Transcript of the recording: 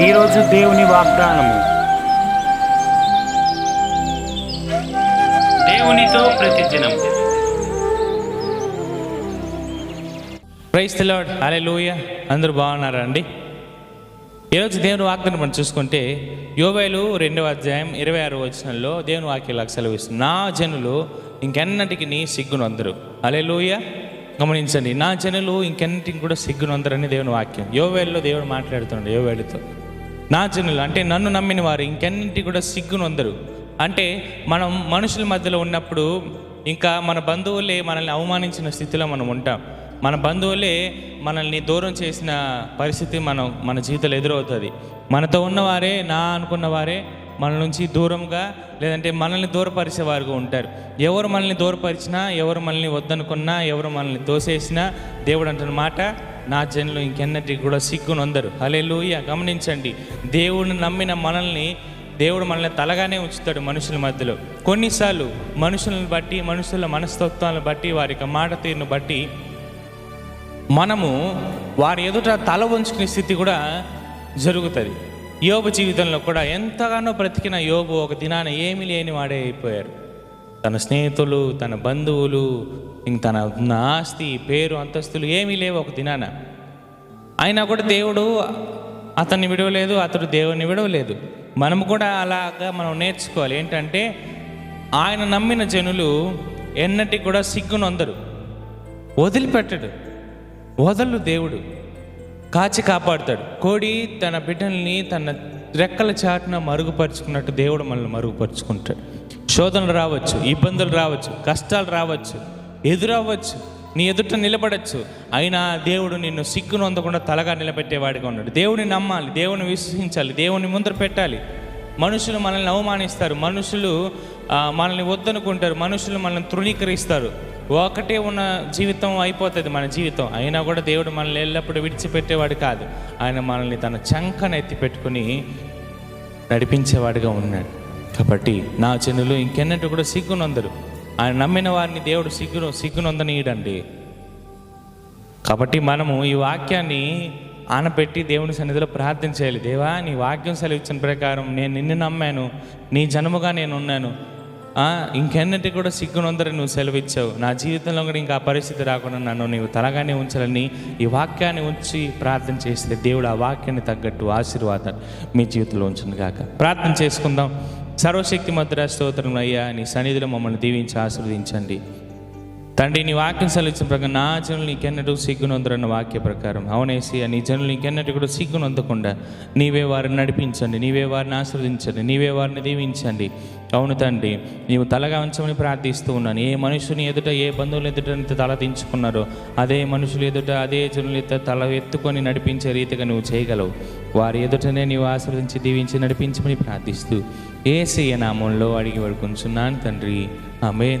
ఈరోజు దేవుని వాగ్దానము. దేవునితో ప్రతిదినం. ప్రైస్ లార్డ్ అలే లూయ అందరూ బాగున్నారా అండి? ఈరోజు దేవుని వాగ్దానం మనం చూసుకుంటే యోవేలు రెండవ అధ్యాయం ఇరవై ఆరు వచనంలో దేవుని వాక్యాలకు సెలవిస్తుంది. నా జనులు ఇంకెన్నటికి నీ సిగ్గునొందరు అలే లూయ గమనించండి. నా జనులు ఇంకెన్నటికి కూడా సిగ్గునొందరని దేవుని వాక్యం. యోవేల్లో దేవుడు మాట్లాడుతున్నాడు యోవేలుతో. నా జనులు అంటే నన్ను నమ్మిన వారు ఇంకెన్నింటి కూడా సిగ్గునొందరు అంటే మనం మనుషుల మధ్యలో ఉన్నప్పుడు ఇంకా మన బంధువులే మనల్ని అవమానించిన స్థితిలో మనం ఉంటాం. మన బంధువులే మనల్ని దూరం చేసిన పరిస్థితి మనం మన జీవితంలో ఎదురవుతుంది. మనతో ఉన్నవారే నా అనుకున్న వారే మన నుంచి దూరంగా లేదంటే మనల్ని దూరపరిచే వారుగా ఉంటారు. ఎవరు మనల్ని దూరపరిచినా ఎవరు మనల్ని వద్దనుకున్నా ఎవరు మనల్ని దోసేసినా దేవుడు అంటున్న మాట నా జనులు ఇంకెన్నటికి కూడా సిగ్గునొందరు హలే గమనించండి. దేవుడిని నమ్మిన మనల్ని దేవుడు మనల్ని తలగానే ఉంచుతాడు మనుషుల మధ్యలో. కొన్నిసార్లు మనుషులను బట్టి మనుషుల మనస్తత్వాలను బట్టి వారి యొక్క మాట తీరును బట్టి మనము వారి ఎదుట తల ఉంచుకునే స్థితి కూడా జరుగుతుంది. యోబు జీవితంలో కూడా ఎంతగానో బ్రతికిన యోబు ఒక దినాన ఏమీ లేని వాడే అయిపోయారు. తన స్నేహితులు తన బంధువులు ఇంక తన ఆస్తి పేరు అంతస్తులు ఏమీ లేవు ఒక దినాన. అయినా కూడా దేవుడు అతన్ని విడవలేదు అతడు దేవుని విడవలేదు. మనము కూడా అలాగా మనం నేర్చుకోవాలి. ఏంటంటే ఆయన నమ్మిన జనులు ఎన్నటికి కూడా సిగ్గునొందరు వదిలిపెట్టడు. వదలు దేవుడు. కాచి కాపాడుతాడు. కోడి తన బిడ్డల్ని తన రెక్కల చాటున మరుగుపరుచుకున్నట్టు దేవుడు మనల్ని మరుగుపరుచుకుంటాడు. శోధనలు రావచ్చు ఇబ్బందులు రావచ్చు కష్టాలు రావచ్చు ఎదురవ్వచ్చు నీ ఎదుట నిలబడచ్చు. అయినా దేవుడు నిన్ను సిగ్గును అందకుండా తలగా నిలబెట్టేవాడిగా ఉన్నాడు. దేవుని నమ్మాలి దేవుని విశ్వసించాలి దేవుని ముందర పెట్టాలి. మనుషులు మనల్ని అవమానిస్తారు మనుషులు మనల్ని వద్దనుకుంటారు మనుషులు మనల్ని తృణీకరిస్తారు. ఒకటే ఉన్న జీవితం అయిపోతుంది మన జీవితం. అయినా కూడా దేవుడు మనల్ని ఎల్లప్పుడూ విడిచిపెట్టేవాడు కాదు. ఆయన మనల్ని తన చంకన ఎత్తి పెట్టుకుని నడిపించేవాడిగా ఉన్నాడు. కాబట్టి నా చెన్నులు ఇంకెన్నట్టు కూడా సిగ్గునొందరు. ఆయన నమ్మిన వారిని దేవుడు సిగ్గును సిగ్గునొందనీయడండి. కాబట్టి మనము ఈ వాక్యాన్ని ఆనపెట్టి దేవుని సన్నిధిలో ప్రార్థన చేయాలి. దేవా నీ వాక్యం సెలవిచ్చిన ప్రకారం నేను నిన్ను నమ్మాను. నీ జన్మగా నేను ఉన్నాను. ఇంకెన్నటి కూడా సిగ్గునొందరని నువ్వు సెలవిచ్చావు. నా జీవితంలో కూడా ఇంకా పరిస్థితి రాకుండా నన్ను నీవు తలగానే ఉంచాలని ఈ వాక్యాన్ని ఉంచి ప్రార్థన చేస్తే దేవుడు ఆ వాక్యాన్ని తగ్గట్టు ఆశీర్వాదం మీ జీవితంలో ఉంచండి కాక ప్రార్థన చేసుకుందాం. సర్వశక్తి మద్రా స్తోత్రం అయ్యా నీ సన్నిధిలో మమ్మల్ని దీవించి ఆశీర్వదించండి. తండ్రి నీ వాక్యం సెలవించిన ప్రకారం నా జనులు నీకెన్నడూ సిగ్గునొందరన్న వాక్య ప్రకారం. అవునేసి నీ జనులు నీకెన్నటి కూడా సిగ్గునొందకుండా నీవే వారిని నడిపించండి నీవే వారిని ఆస్వాదించండి నీవే వారిని దీవించండి. అవును తండ్రి నీవు తలగా ఉంచమని ప్రార్థిస్తూ ఉన్నాను. ఏ మనుషుని ఎదుట ఏ బంధువులు ఎదుట తల దించుకున్నారో అదే మనుషులు ఎదుట అదే జనులు ఎదుట తల ఎత్తుకొని నడిపించే రీతిగా నువ్వు చేయగలవు. వారి ఎదుటనే నీవు ఆశ్రదించి దీవించి నడిపించమని ప్రార్థిస్తూ ఏసయ్య నామంలో అడిగి పడుకుంటున్నాను తండ్రి. ఆమె